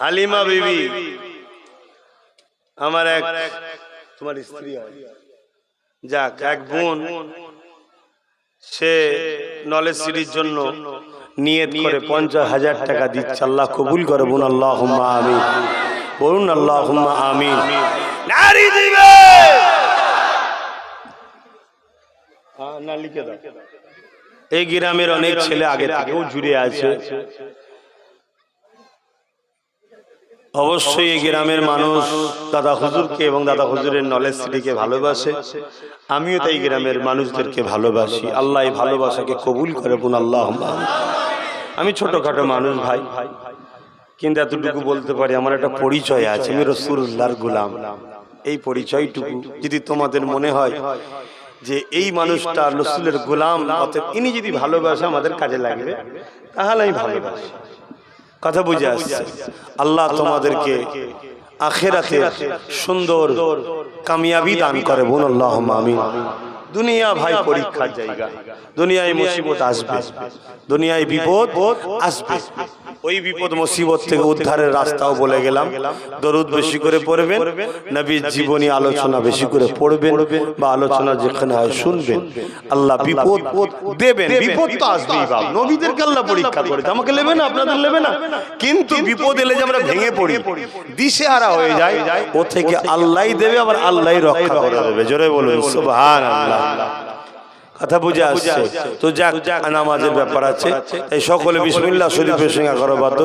হালিমা বিবি। আমার এক তোমার স্ত্রী হয়। যাক এক বোন। সে নলেজ সিটির জন্য নিয়ত করে পঞ্চাশ হাজার টাকা দিচ্ছে। আল্লাহ কবুল করে বোন আল্লাহ আমিন। বলুন আল্লাহ আমিন। নারী দিবে! হ্যাঁ, না লিখে দাও। এই গ্রামের অনেক ছেলে আগে থেকেও জুড়ে আছে। অবশ্যই এই গ্রামের মানুষ দাদা হুজুরকে এবং দাদা হুজুরের নলেজ সিটিকে ভালোবাসে। আমিও তাই গ্রামের মানুষদেরকে ভালোবাসি। আল্লাহ এই ভালোবাসাকে কবুল করে বোন আল্লাহ আমি ছোটখাটো মানুষ ভাই। কিন্তু এতটুকু বলতে পারি আমার একটা পরিচয় আছে আমি রসুল্লাহর গুলাম। এই পরিচয়টুকু যদি তোমাদের মনে হয় যে এই মানুষটা রসুলের গোলাম অতএব ইনি যদি ভালোবাসে আমাদের কাজে লাগবে। তাহলে আমি ভালোবাসি। কথা বুঝে আসছে। আল্লাহ তোমাদেরকে আখেরাতে সুন্দর কামিয়াবি দান করে বোন আল্লাহ আমিন। দুনিয়া ভাই পরীক্ষার জায়গা। দুনিয়ায় মুসিবত আসবে। দুনিয়ায় বিপদ আসবে। ওই বিপদ মুসিবত থেকে উদ্ধারের রাস্তাও বলে গেলাম। দরুদ বেশি করে পড়বেন। নবীর জীবনী আলোচনা বেশি করে পড়বেন বা আলোচনা যেখানে হয় শুনবেন। আল্লাহ বিপদ দেবেন বিপদ তো আসবেই বাপ। নবীদেরকে আল্লাহ পরীক্ষা করে আমাকে নেবে না? আপনাদের নেবে না? কিন্তু বিপদ এলে যে আমরা ভেঙে পড়ি। দিশে হারা হয়ে যায় ও থেকে আল্লাহই দেবে আবার আল্লাহই রক্ষা করে দেবে। জোরে বলুন। সুবহান আল্লাহ কথা বুঝে আসছে। তো যাক নামাজের ব্যাপার আছে। এই সকলে বিসমিল্লাহ শরীফের সঙ্গে করো